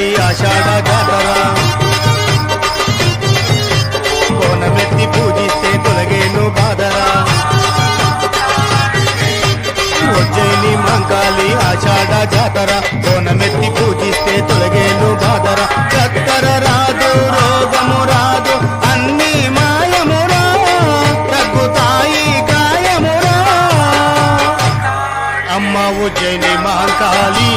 మంకాలి ఆషాఢ జాతర కోనమెత్తి పూజిస్తే తొలగేను బాదరా ఉజ్జయిని మంకాలి ఆషాఢ జాతర కోనమెత్తి పూజిస్తే తొలగేను బాదర చక్కర రాదు రోగము రాదు అన్ని మాయమురా తగ్గుతాయి కాయమురా అమ్మ ఉజ్జయిని మహంకాళీ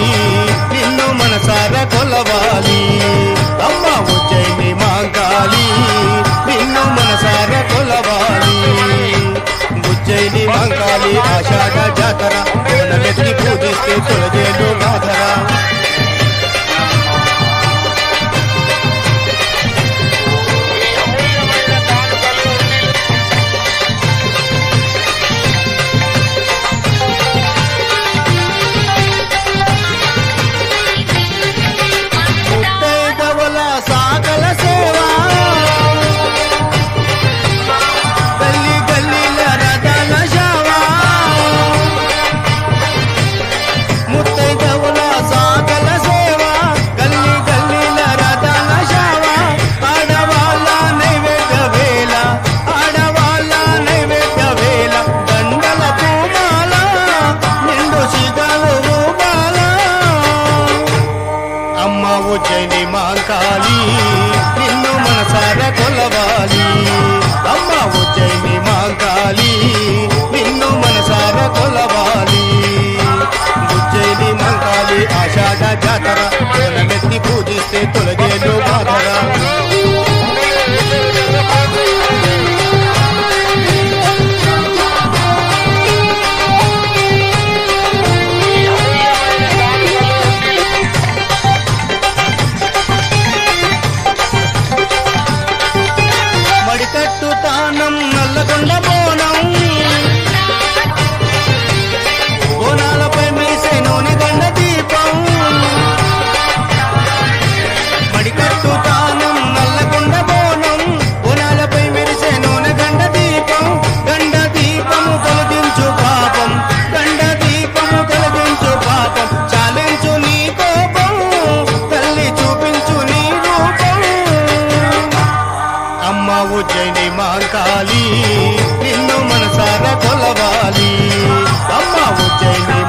ఆషాఢ బ్రతకాలి నిన్ను మనసారా కొలవాలి. అమ్మ వచ్చేమి మాగాలి నిన్ను మనసారా కొలవాలి. బుజ్జైని మంగాలి ఆషాఢ జాతర పూజిస్తే తొలగి తప్పకుండా అంటే మాంకాలి నిన్ను మనసారా కొలవాలి. అమ్మ ఉజ్జయిని